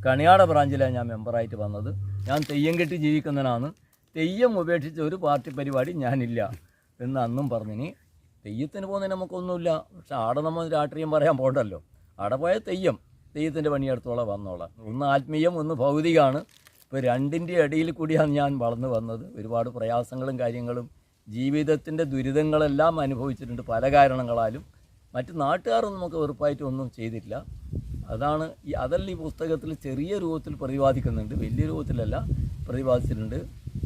കണിയാട ബ്രാഞ്ചിലാണ് ഞാൻ മെമ്പറായിട്ട് വന്നത്. ഞാൻ തെയ്യം കെട്ടി ജീവിക്കുന്നതിനാണ് തെയ്യം ഉപേക്ഷിച്ച ഒരു പാർട്ടി പരിപാടി ഞാനില്ല എന്ന് അന്നും പറഞ്ഞിനി. തെയ്യത്തിന് പോകുന്നതിന് നമുക്കൊന്നുമില്ല. പക്ഷെ ആടെ നമ്മൾ രാഷ്ട്രീയം പറയാൻ പോകണ്ടല്ലോ ആടെ പോയ തെയ്യം. തെയ്യത്തിന്റെ പണിയെടുത്തോളം വന്നോളാം. ഒന്ന് ആത്മീയം ഒന്ന് ഭൗതികമാണ് ഇപ്പോൾ രണ്ടിന്റെ ഇടയിൽ കൂടിയാണ് ഞാൻ വളർന്നു വന്നത്. ഒരുപാട് പ്രയാസങ്ങളും കാര്യങ്ങളും ജീവിതത്തിന്റെ ദുരിതങ്ങളെല്ലാം അനുഭവിച്ചിട്ടുണ്ട് പല കാരണങ്ങളാലും. മറ്റ് നാട്ടുകാരൊന്നും നമുക്ക് വെറുപ്പായിട്ട് ഒന്നും ചെയ്തിട്ടില്ല. അതാണ് ഈ അതല്ല ഈ പുസ്തകത്തിൽ ചെറിയ രൂപത്തിൽ പ്രതിപാദിക്കുന്നുണ്ട്. വലിയ രൂപത്തിലല്ല പ്രതിപാദിച്ചിട്ടുണ്ട്.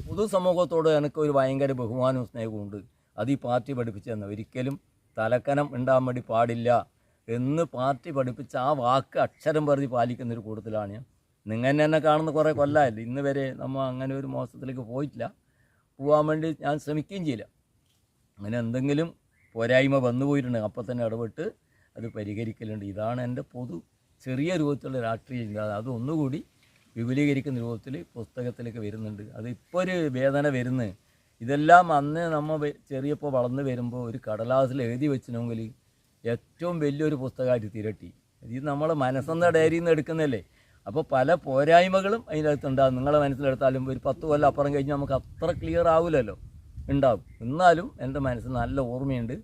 പൊതുസമൂഹത്തോട് എനിക്ക് ഒരു ഭയങ്കര ബഹുമാനവും സ്നേഹവും ഉണ്ട് അത് ഈ പാർട്ടി പഠിപ്പിച്ചു തന്നെ. ഒരിക്കലും തലക്കനം ഉണ്ടാകാൻ വേണ്ടി പാടില്ല. എന്ന് പാർട്ടി പഠിപ്പിച്ച ആ വാക്ക് അക്ഷരം പറഞ്ഞ് പാലിക്കുന്ന ഒരു കൂട്ടത്തിലാണ് ഞാൻ. നിങ്ങൾ എന്നെ കാണുന്ന കുറേ കൊല്ലമല്ലേ ഇന്ന് വരെ നമ്മൾ അങ്ങനെ ഒരു മോശത്തിലേക്ക് പോയിട്ടില്ല. പോകാൻ വേണ്ടി ഞാൻ ശ്രമിക്കുകയും ചെയ്യില്ല. അങ്ങനെ എന്തെങ്കിലും പോരായ്മ വന്നു പോയിട്ടുണ്ടെങ്കിൽ അപ്പം തന്നെ ഇടപെട്ട് അത് പരിഹരിക്കലുണ്ട്. ഇതാണ് എന്റെ പൊതു ചെറിയ രൂപത്തിലുള്ള രാഷ്ട്രീയ ചിന്ത. അത് ഒന്നുകൂടി വിപുലീകരിക്കുന്ന രൂപത്തിൽ പുസ്തകത്തിലേക്ക് വരുന്നുണ്ട്. അത് ഇപ്പോൾ ഒരു വേദന വരുന്നത്. ഇതെല്ലാം അന്ന് നമ്മൾ ചെറിയപ്പോൾ വളർന്നു വരുമ്പോൾ ഒരു കടലാസിൽ എഴുതി വെച്ചിനെങ്കിൽ ഏറ്റവും വലിയൊരു പുസ്തകമായിട്ട് തിരട്ടി. ഇത് നമ്മൾ മനസ്സെന്ന ഡയറിയിൽ നിന്ന് എടുക്കുന്നതല്ലേ? അപ്പോൾ പല പോരായ്മകളും അതിനകത്ത് ഉണ്ടാകും. നിങ്ങളെ മനസ്സിലെടുത്താലും ഒരു പത്ത് കൊല്ലം അപ്പുറം കഴിഞ്ഞ് നമുക്ക് അത്ര ക്ലിയർ ആവില്ലല്ലോ ഉണ്ടാവും. എന്നാലും എന്റെ മനസ്സിൽ നല്ല ഓർമ്മയുണ്ട്.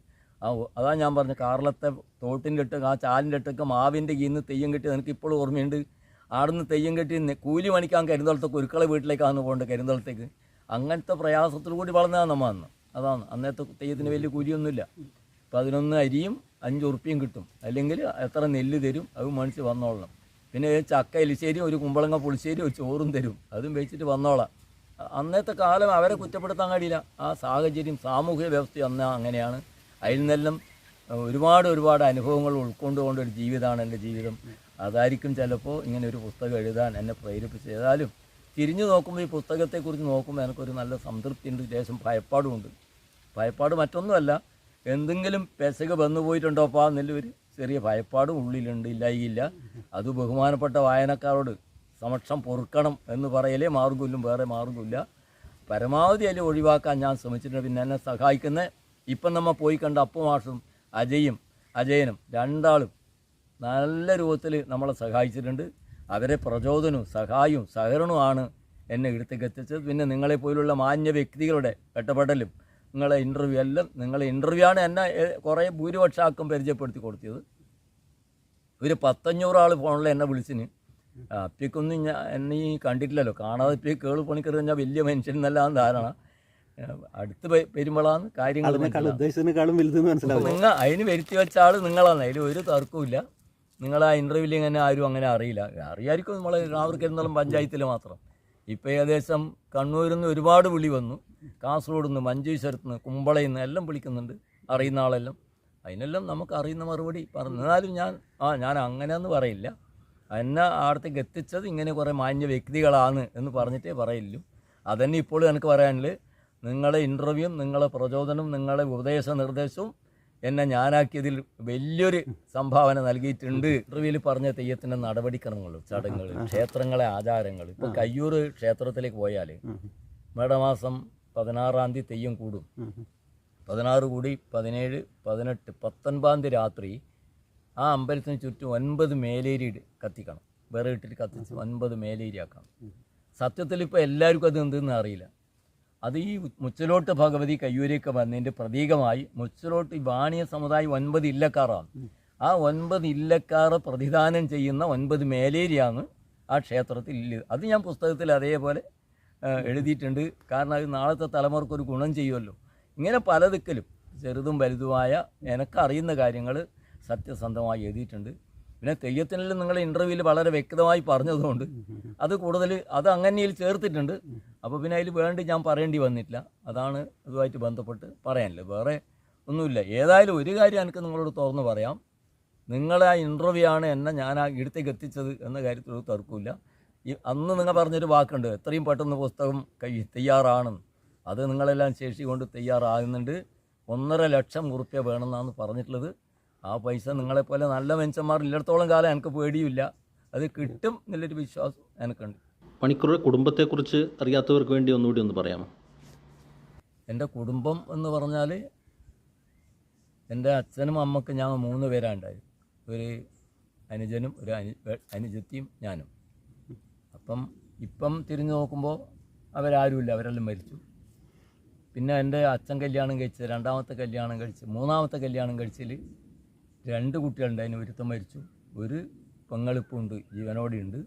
ആ അതാ ഞാൻ പറഞ്ഞ കാറിലത്തെ തോട്ടിന്റെ ഇട്ടൊക്കെ ആ ചാലിന്റെ ഇട്ടൊക്കെ മാവിന്റെ കീന്ന് തെയ്യം കെട്ടി എനിക്ക് ഇപ്പോഴും ഓർമ്മയുണ്ട്? ആടുന്ന് തെയ്യം കെട്ടി കൂലി പണിക്കാൻ കരുന്തളത്തേക്ക് കുരുക്കളെ വീട്ടിലേക്കാണ് പോകേണ്ടത് കരിന്തളത്തേക്ക്. അങ്ങനത്തെ പ്രയാസത്തിൽ കൂടി വളർന്നതാണ് നമ്മൾ അന്ന്. അതാണ്. അന്നത്തെ തെയ്യത്തിന് വലിയ കൂലിയൊന്നുമില്ല. പതിനൊന്ന് അരിയും അഞ്ച് ഉറുപ്പിയും കിട്ടും. അല്ലെങ്കിൽ എത്ര നെല്ല് തരും അത് മേടിച്ച് വന്നോളണം. പിന്നെ ചക്ക എലിശ്ശേരി ഒരു കുമ്പളങ്ങ പുളിശ്ശേരി ഒരു ചോറും തരും. അതും വെച്ചിട്ട് വന്നോളാം. അന്നത്തെ കാലം അവരെ കുറ്റപ്പെടുത്താൻ കഴിയില്ല. ആ സാഹചര്യം സാമൂഹിക വ്യവസ്ഥ അന്ന് അങ്ങനെയാണ്. അതിൽ നിന്നെല്ലാം ഒരുപാട് ഒരുപാട് അനുഭവങ്ങൾ ഉൾക്കൊണ്ടുകൊണ്ട് ഒരു ജീവിതമാണ് എന്റെ ജീവിതം. അതായിരിക്കും ചിലപ്പോൾ ഇങ്ങനെ ഒരു പുസ്തകം എഴുതാൻ എന്നെ പ്രേരിപ്പിച്ചത്. ഏതായാലും തിരിഞ്ഞു നോക്കുമ്പോൾ ഈ പുസ്തകത്തെക്കുറിച്ച് നോക്കുമ്പോൾ എനിക്കൊരു നല്ല സംതൃപ്തിയുണ്ട്. ലേശം ഭയപ്പാടുമുണ്ട്. ഭയപ്പാട് മറ്റൊന്നുമല്ല. എന്തെങ്കിലും പെസക വന്നു പോയിട്ടുണ്ടോപ്പാ എന്നുള്ളൊരു ചെറിയ ഭയപ്പാടും ഉള്ളിലുണ്ട് ഇല്ലായില്ല. അത് ബഹുമാനപ്പെട്ട വായനക്കാരോട് സമക്ഷം പൊറുക്കണം എന്ന് പറയലേ മാർഗമില്ലും വേറെ മാർഗമില്ല. പരമാവധി അതിൽ ഒഴിവാക്കാൻ ഞാൻ ശ്രമിച്ചിട്ടുണ്ട്. പിന്നെ എന്നെ സഹായിക്കുന്ന ഇപ്പം നമ്മൾ പോയി കണ്ട അപ്പുമാഷും അജയും അജയനും രണ്ടാളും നല്ല രൂപത്തിൽ നമ്മളെ സഹായിച്ചിട്ടുണ്ട്. അവരെ പ്രചോദനവും സഹായവും സഹകരണവുമാണ് എന്നെ ഇടത്തേക്ക് എത്തിച്ചത് പിന്നെ നിങ്ങളെ പോലുള്ള മാന്യ വ്യക്തികളുടെ ഇടപെടലും നിങ്ങളെ ഇന്റർവ്യൂ എല്ലാം നിങ്ങളെ ഇന്റർവ്യൂ ആണ് എന്നെ കുറേ ഭൂരിപക്ഷാക്കും പരിചയപ്പെടുത്തി കൊടുത്തത്. ഒരു പത്തഞ്ഞൂറ് ആൾ ഫോണിൽ എന്നെ വിളിച്ചിന്. അപ്പിക്കൊന്നും ഞാൻ എന്നെ ഈ കണ്ടിട്ടില്ലല്ലോ. കാണാതെ ഇപ്പം കേൾ പണിക്കർ കഴിഞ്ഞാൽ വലിയ മനുഷ്യൻ എന്നല്ലാന്ന് ധാരണ അടുത്ത് പെ- പെരുമ്പളാന്ന് കാര്യങ്ങൾ നിങ്ങൾ അതിന് വരുത്തി വെച്ച ആൾ നിങ്ങളാണ്. അതിൽ ഒരു തർക്കവും നിങ്ങൾ ആ ഇന്റർവ്യൂവിൽ ഇങ്ങനെ ആരും അങ്ങനെ അറിയില്ല. അറിയായിരിക്കും നമ്മൾ രാവർക്കെരുന്നാളും പഞ്ചായത്തിൽ മാത്രം. ഇപ്പോൾ ഏകദേശം കണ്ണൂരിൽ നിന്ന് ഒരുപാട് വിളി വന്നു. കാസർഗോഡ് നിന്ന് മഞ്ചേശ്വരത്ത് നിന്ന് കുമ്പളയിൽ നിന്ന് എല്ലാം വിളിക്കുന്നുണ്ട് അറിയുന്ന ആളെല്ലാം. അതിനെല്ലാം നമുക്ക് അറിയുന്ന മറുപടി പറഞ്ഞു. എന്നാലും ഞാൻ ആ ഞാൻ അങ്ങനെയെന്ന് പറയില്ല. എന്നെ അവിടത്തേക്ക് എത്തിച്ചത് ഇങ്ങനെ കുറേ മാന്യ വ്യക്തികളാണ് എന്ന് പറഞ്ഞിട്ടേ പറയില്ലു. അതന്നെ ഇപ്പോഴും എനിക്ക് പറയാനിൽ നിങ്ങളെ ഇന്റർവ്യൂവും നിങ്ങളെ പ്രചോദനവും നിങ്ങളെ ഉപദേശ നിർദ്ദേശവും എന്നെ ഞാനാക്കിയതിൽ വലിയൊരു സംഭാവന നൽകിയിട്ടുണ്ട്. ഇന്റർവ്യൂവിൽ പറഞ്ഞ തെയ്യത്തിന്റെ നടപടിക്രമങ്ങൾ ചടങ്ങുകൾ ക്ഷേത്രങ്ങളെ ആചാരങ്ങൾ. ഇപ്പോൾ കയ്യൂർ ക്ഷേത്രത്തിലേക്ക് പോയാൽ മേടമാസം പതിനാറാം തീയതി തെയ്യം കൂടും. പതിനാറ് കൂടി പതിനേഴ് പതിനെട്ട് പത്തൊൻപതാം തീയതി രാത്രി ആ അമ്പലത്തിന് ചുറ്റും ഒൻപത് മേലേരി കത്തിക്കണം. വേറെ ഇട്ടിട്ട് കത്തിച്ച് ഒൻപത് മേലേരി ആക്കണം. സത്യത്തിൽ ഇപ്പോൾ എല്ലാവർക്കും അത് എന്തെന്ന് അറിയില്ല. അത് ഈ മുച്ചലോട്ട് ഭഗവതി കയ്യൂരേക്ക് വന്നതിന്റെ പ്രതീകമായി മുച്ചലോട്ട് ഈ വാണിയ സമുദായം ഒൻപത് ഇല്ലക്കാറാണ്. ആ ഒൻപത് ഇല്ലക്കാറ് പ്രതിദാനം ചെയ്യുന്ന ഒൻപത് മേലേരിയാണ് ആ ക്ഷേത്രത്തിൽ ഇല്ല. അത് ഞാൻ പുസ്തകത്തിൽ അതേപോലെ എഴുതിയിട്ടുണ്ട്. കാരണം അത് നാളത്തെ തലമുറക്കൊരു ഗുണം ചെയ്യുമല്ലോ. ഇങ്ങനെ പല ദിക്കലും ചെറുതും വലുതുമായ എനക്കറിയുന്ന കാര്യങ്ങൾ സത്യസന്ധമായി എഴുതിയിട്ടുണ്ട്. പിന്നെ തെയ്യത്തിനെല്ലാം നിങ്ങൾ ഇന്റർവ്യൂവിൽ വളരെ വ്യക്തമായി പറഞ്ഞതുകൊണ്ട് അത് കൂടുതൽ അത് അങ്ങനെയിൽ ചേർത്തിട്ടുണ്ട്. അപ്പോൾ പിന്നെ അതിൽ വേണ്ടി ഞാൻ പറയേണ്ടി വന്നിട്ടില്ല. അതാണ് അതുമായിട്ട് ബന്ധപ്പെട്ട് പറയാനില്ല. വേറെ ഒന്നുമില്ല. ഏതായാലും ഒരു കാര്യം എനിക്ക് നിങ്ങളോട് തുറന്നു പറയാം. നിങ്ങളെ ആ ഇന്റർവ്യൂ ആണ് എന്നെ ഞാൻ ആ ഇടത്തേക്ക് എത്തിച്ചത് എന്ന കാര്യത്തിൽ ഒരു തർക്കമില്ല ഈ അന്ന് നിങ്ങൾ പറഞ്ഞൊരു വാക്കുണ്ട് എത്രയും പെട്ടെന്ന് പുസ്തകം കൈ തയ്യാറാണ്. അത് നിങ്ങളെല്ലാം ശേഷി കൊണ്ട് തയ്യാറാകുന്നുണ്ട്. ഒന്നര ലക്ഷം ഉറുപ്പ്യ വേണമെന്നാണ് പറഞ്ഞിട്ടുള്ളത്. ആ പൈസ നിങ്ങളെപ്പോലെ നല്ല മനുഷ്യന്മാർ ഇല്ലടത്തോളം കാലം എനിക്ക് പേടിയില്ല അത് കിട്ടും എന്നുള്ളൊരു വിശ്വാസം എനിക്കുണ്ട്. പണിക്കൂറുടെ കുടുംബത്തെക്കുറിച്ച് അറിയാത്തവർക്ക് വേണ്ടി ഒന്നുകൂടി ഒന്ന് പറയാമോ? എന്റെ കുടുംബം എന്ന് പറഞ്ഞാൽ എന്റെ അച്ഛനും അമ്മക്കും ഞാൻ മൂന്ന് പേരാണ് ഉണ്ടായത്. ഒരു അനുജനും ഒരു അനു അനുജത്തിയും ഞാനും. അപ്പം ഇപ്പം തിരിഞ്ഞു നോക്കുമ്പോൾ അവരാരുമില്ല അവരെല്ലാം മരിച്ചു. പിന്നെ എന്റെ അച്ഛൻ കല്യാണം കഴിച്ച് രണ്ടാമത്തെ കല്യാണം കഴിച്ച് മൂന്നാമത്തെ കല്യാണം കഴിച്ചതിൽ രണ്ട് കുട്ടികളുണ്ട്. അതിന് ഒരുത്തം മരിച്ചു. ഒരു പെങ്ങളിപ്പുണ്ട് ജീവനോടെ ഉണ്ട്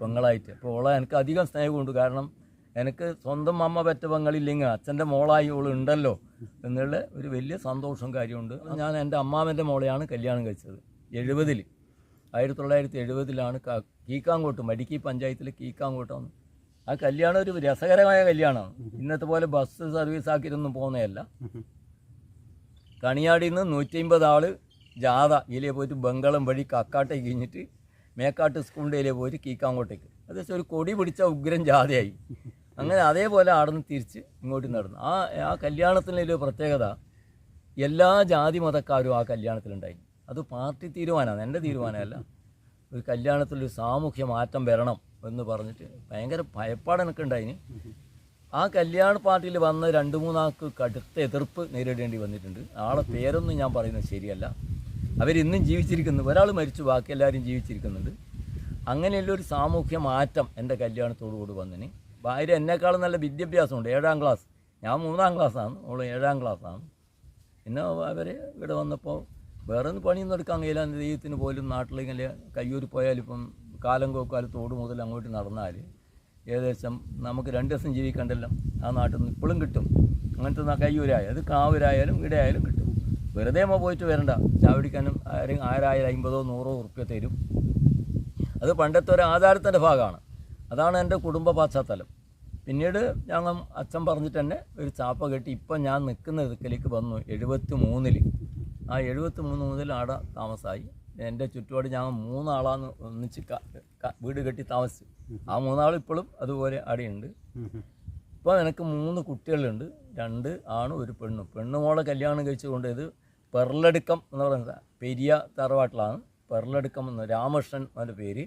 പെങ്ങളായിട്ട്. അപ്പോൾ ഓളെ എനിക്ക് അധികം സ്നേഹമുണ്ട്. കാരണം എനിക്ക് സ്വന്തം അമ്മ പെറ്റ പെങ്ങളില്ലെങ്കിൽ അച്ഛന്റെ മോളായി ഓൾ ഉണ്ടല്ലോ എന്നുള്ള ഒരു വലിയ സന്തോഷവും കാര്യമുണ്ട്. ഞാൻ എന്റെ അമ്മാവന്റെ മോളെയാണ് കല്യാണം കഴിച്ചത് എഴുപതിൽ ആയിരത്തി തൊള്ളായിരത്തി എഴുപതിലാണ് കീക്കാങ്കോട്ട് മടിക്കി പഞ്ചായത്തിലെ കീക്കാങ്കോട്ടാണ് ആ കല്യാണം ഒരു രസകരമായ കല്യാണമാണ്. ഇന്നത്തെ പോലെ ബസ് സർവീസ് ആക്കിയിട്ടൊന്നും പോകുന്നതല്ല. കണിയാടിയിൽ നിന്ന് നൂറ്റി അമ്പത് ആൾ ജാഥ ഇതിലേ പോയിട്ട് ബംഗളം വഴി കക്കാട്ടേക്ക് കഴിഞ്ഞിട്ട് മേക്കാട്ട് സ്കൂളിന്റെ ഇതിലേ പോയിട്ട് കീക്കാങ്കോട്ടേക്ക്. അത് ഒരു കൊടി പിടിച്ച ഉഗ്രൻ ജാഥയായി. അങ്ങനെ അതേപോലെ ആടന്ന് തിരിച്ച് ഇങ്ങോട്ട് നടന്നു. ആ ആ കല്യാണത്തിനൊരു പ്രത്യേകത എല്ലാ ജാതി മതക്കാരും ആ കല്യാണത്തിലുണ്ടായി. അത് പാർട്ടി തീരുമാനമാണ് എന്റെ തീരുമാനമല്ല. ഒരു കല്യാണത്തിലൊരു സാമൂഹ്യ മാറ്റം വരണം എന്ന് പറഞ്ഞിട്ട് ഭയങ്കര ഭയപ്പാട് എനിക്ക് ഉണ്ടായിന് ആ കല്യാണ പാർട്ടിയിൽ വന്ന രണ്ട് മൂന്നാൾക്ക് കടുത്ത എതിർപ്പ് നേരിടേണ്ടി വന്നിട്ടുണ്ട്. ആളെ പേരൊന്നും ഞാൻ പറയുന്നത് ശരിയല്ല. അവരിന്നും ജീവിച്ചിരിക്കുന്നു. ഒരാൾ മരിച്ചു ബാക്കി എല്ലാവരും ജീവിച്ചിരിക്കുന്നുണ്ട്. അങ്ങനെയുള്ള ഒരു സാമൂഹ്യ മാറ്റം എന്റെ കല്യാണത്തോടുകൂടി വന്നിന്. ഭാര്യ എന്നെക്കാളും നല്ല വിദ്യാഭ്യാസമുണ്ട്. ഏഴാം ക്ലാസ്. ഞാൻ മൂന്നാം ക്ലാസ്സാണ് അവൾ ഏഴാം ക്ലാസ്സാണ്. പിന്നെ അവർ ഇവിടെ വന്നപ്പോൾ വേറെ ഒന്നും പണിയൊന്നും എടുക്കാൻ കഴിയില്ല. ദൈവത്തിന് പോലും നാട്ടിലിങ്ങനെ കയ്യൂർ പോയാലിപ്പം കാലം കോക്കാലത്തോട് മുതൽ അങ്ങോട്ട് നടന്നാൽ ഏകദേശം നമുക്ക് രണ്ട് ദിവസം ജീവിക്കണ്ടല്ലോ. ആ നാട്ടിൽ നിന്ന് ഇപ്പോഴും കിട്ടും. അങ്ങനത്തെ കയ്യൂരായാലും കയ്യൂരായ അത് കാവൂരായാലും ഇവിടെ ആയാലും കിട്ടും. വെറുതെ നമ്മൾ പോയിട്ട് വരണ്ട. ചാവടിക്കാനും ആരും ആരായാലും അമ്പതോ നൂറോ ഉറുപ്പ്യ തരും. അത് പണ്ടത്തെ ഒരു ആധാരത്തിന്റെ ഭാഗമാണ്. അതാണ് എന്റെ കുടുംബ പശ്ചാത്തലം. പിന്നീട് ഞങ്ങൾ അച്ഛൻ പറഞ്ഞിട്ട് തന്നെ ഒരു ചാപ്പ കെട്ടി ഇപ്പം ഞാൻ നിൽക്കുന്ന ഇതുക്കലേക്ക് വന്നു. എഴുപത്തി മൂന്നിൽ ആ എഴുപത്തി മൂന്ന് മുതൽ ആടെ താമസമായി എന്റെ ചുറ്റുപാട് ഞാൻ മൂന്നാളാന്ന് ഒന്നിച്ച് വീട് കെട്ടി താമസിച്ചു. ആ മൂന്നാൾ ഇപ്പോഴും അതുപോലെ അടിയുണ്ട് ഇപ്പോൾ എനിക്ക് മൂന്ന് കുട്ടികളുണ്ട്. രണ്ട് ആണും ഒരു പെണ്ണും. പെണ്ണുമോളെ കല്യാണം കഴിച്ചുകൊണ്ട് ഇത് പെർലടുക്കം എന്ന് പറയുന്നത് പെരിയ തറവാട്ടിലാണ്. പെർലടുക്കം എന്ന് രാമകൃഷ്ണൻ അവന്റെ പേര്.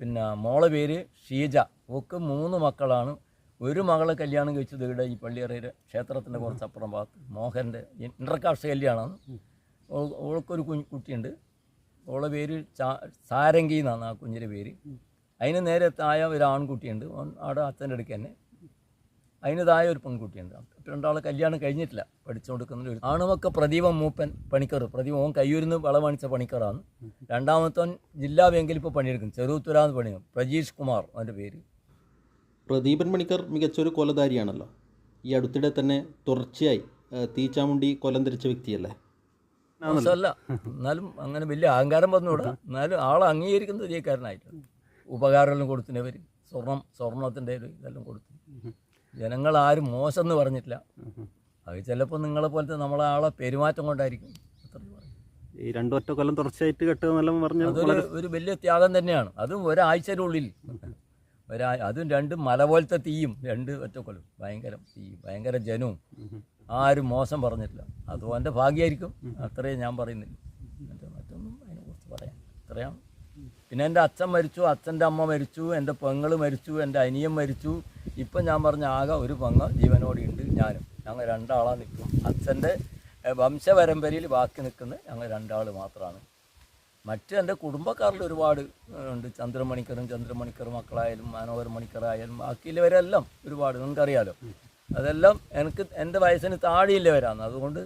പിന്നെ മോളെ പേര് ഷീജ. ഒക്കെ മൂന്ന് മക്കളാണ്. ഒരു മകളെ കല്യാണം കഴിച്ചത് ഇവിടെ ഈ പള്ളിയറയിലെ ക്ഷേത്രത്തിന്റെ കുറച്ചപ്പുറം ഭാഗത്ത്. മോഹന്റെ ഇന്റർകാസ്റ്റ് കല്യാണമാണ്. ഓൾക്കൊരു കുഞ്ഞ് കുട്ടിയുണ്ട്. ഓളെ പേര് സാരംഗി എന്നാണ് ആ കുഞ്ഞിന്റെ പേര്. അതിന് നേരെ താഴെ ഒരു ആൺകുട്ടിയുണ്ട്. അവിടെ അച്ഛന്റെ അടുക്ക് തന്നെ. അതിന് താഴെ ഒരു പെൺകുട്ടിയുണ്ട്. രണ്ടാളെ കല്യാണം കഴിഞ്ഞിട്ടില്ല. പഠിച്ചുകൊടുക്കുന്ന ഒരു ആണുമൊക്കെ പ്രദീപം മൂപ്പൻ പണിക്കർ പ്രദീപം ഓൻ കയ്യൂരിന്ന് വളമണിച്ച പണിക്കറാണ്. രണ്ടാമത്തവൻ ജില്ലാ ബാങ്കിൽ ഇപ്പോൾ പണിയെടുക്കും ചെറുത്തുരാന്ന് പണിയും പ്രജീഷ് കുമാർ അവന്റെ പേര്. പ്രദീപൻ മണിക്കർ മികച്ചൊരു കൊലധാരിയാണല്ലോ. ഈ അടുത്തിടെ തന്നെ തുടർച്ചയായി തീച്ചാമുണ്ടി കൊലം തിരിച്ച വ്യക്തിയല്ലേ? മോശമല്ല. എന്നാലും അങ്ങനെ വലിയ അഹങ്കാരം വന്നുകൂടാ. എന്നാലും ആൾ അംഗീകരിക്കുന്ന ജയക്കാരനായിട്ട് ഉപകാരമെല്ലാം കൊടുത്തിനവർ സ്വർണം സ്വർണത്തിന്റെ ഒരു ഇതെല്ലാം കൊടുത്തു. ജനങ്ങൾ ആരും മോശം എന്ന് പറഞ്ഞിട്ടില്ല. അത് ചിലപ്പോൾ നിങ്ങളെ പോലത്തെ നമ്മളെ ആളെ പെരുമാറ്റം കൊണ്ടായിരിക്കും. ഈ രണ്ടൊറ്റ കൊല്ലം തുടർച്ചയായിട്ട് കെട്ടുക എന്നെല്ലാം പറഞ്ഞ ഒരു വലിയ ത്യാഗം തന്നെയാണ്. അതും ഒരാഴ്ചയുടെ ഉള്ളിൽ. ഒരാ അതും രണ്ട് മല പോലത്തെ തീയും രണ്ട് ഒറ്റക്കൊല്ലും ഭയങ്കര തീ ഭയങ്കര ജനവും. ആരും മോശം പറഞ്ഞിട്ടില്ല. അതും എന്റെ ഭാഗ്യമായിരിക്കും അത്രയേ ഞാൻ പറയുന്നില്ല. മറ്റേ മറ്റൊന്നും അതിനെക്കുറിച്ച് പറയാം അത്രയാണ് പിന്നെ എന്റെ അച്ഛൻ മരിച്ചു അച്ഛന്റെ അമ്മ മരിച്ചു എന്റെ പെങ്ങൾ മരിച്ചു എന്റെ അനിയൻ മരിച്ചു. ഇപ്പം ഞാൻ പറഞ്ഞ ആകെ ഒരു പെങ്ങ് ജീവനോടെ ഉണ്ട് ഞാനും. ഞങ്ങൾ രണ്ടാളാണ് നിൽക്കും. അച്ഛന്റെ വംശപരമ്പരയിൽ ബാക്കി നിൽക്കുന്ന ഞങ്ങൾ രണ്ടാൾ മാത്രമാണ് മറ്റ് എന്റെ കുടുംബക്കാരിൽ ഒരുപാട് ഉണ്ട്. ചന്ദ്രമണിക്കറും ചന്ദ്രമണിക്കർ മക്കളായാലും മനോഹർ മണിക്കറായാലും ബാക്കിയുള്ളവരെല്ലാം ഒരുപാട് നിങ്ങൾക്കറിയാലോ. അതെല്ലാം എനിക്ക് എന്റെ വയസ്സിന് താഴെയുള്ളവരാണ്. അതുകൊണ്ട്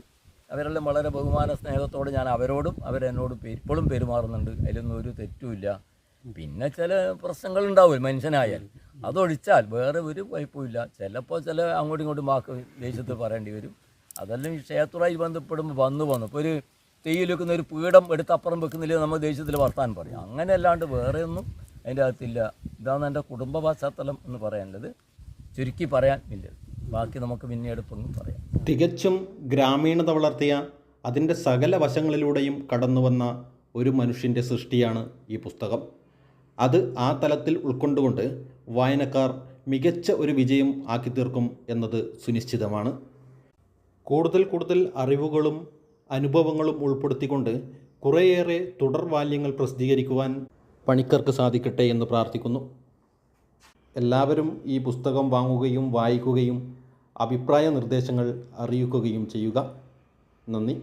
അവരെല്ലാം വളരെ ബഹുമാന സ്നേഹത്തോടെ ഞാൻ അവരോടും അവരെന്നോടും ഇപ്പോഴും പെരുമാറുന്നുണ്ട്. അതിലൊന്നും ഒരു തെറ്റുമില്ല. പിന്നെ ചില പ്രശ്നങ്ങൾ ഉണ്ടാവും മനുഷ്യനായാൽ. അതൊഴിച്ചാൽ വേറെ ഒരു കുഴപ്പമില്ല. ചിലപ്പോൾ ചില അങ്ങോട്ടും ഇങ്ങോട്ടും വാക്ക് ദേശത്ത് പറയേണ്ടി വരും. അതെല്ലാം ഈ ക്ഷേത്രമായി ബന്ധപ്പെടുമ്പോൾ വന്നു വന്നു. ഇപ്പോൾ ഒരു തെയ്യിൽ വെക്കുന്ന ഒരു പീഠം എടുത്തപ്പുറം വെക്കുന്നില്ല നമ്മൾ ദേശത്തിൽ വർത്താൻ പറയും. അങ്ങനെ അല്ലാണ്ട് വേറെ ഒന്നും അതിന്റെ അകത്തില്ല. ഇതാണ് എന്റെ കുടുംബ പശ്ചാത്തലം എന്ന് പറയാനുള്ളത് ചുരുക്കി പറയാൻ ഇല്ല. ബാക്കി നമുക്ക് പിന്നീട് ഇപ്പം പറയാം. തികച്ചും ഗ്രാമീണത വളർത്തിയ അതിന്റെ സകല വശങ്ങളിലൂടെയും കടന്നു വന്ന ഒരു മനുഷ്യന്റെ സൃഷ്ടിയാണ് ഈ പുസ്തകം. അത് ആ തലത്തിൽ ഉൾക്കൊണ്ടുകൊണ്ട് വായനക്കാർ മികച്ച ഒരു വിജയം ആക്കി തീർക്കും എന്നത് സുനിശ്ചിതമാണ്. കൂടുതൽ കൂടുതൽ അറിവുകളും അനുഭവങ്ങളും ഉൾപ്പെടുത്തിക്കൊണ്ട് കുറേയേറെ തുടർവാല്യങ്ങൾ പ്രസിദ്ധീകരിക്കുവാൻ പണിക്കർക്ക് സാധിക്കട്ടെ എന്ന് പ്രാർത്ഥിക്കുന്നു. എല്ലാവരും ഈ പുസ്തകം വാങ്ങുകയും വായിക്കുകയും അഭിപ്രായ നിർദ്ദേശങ്ങൾ അറിയിക്കുകയും ചെയ്യുക. നന്ദി.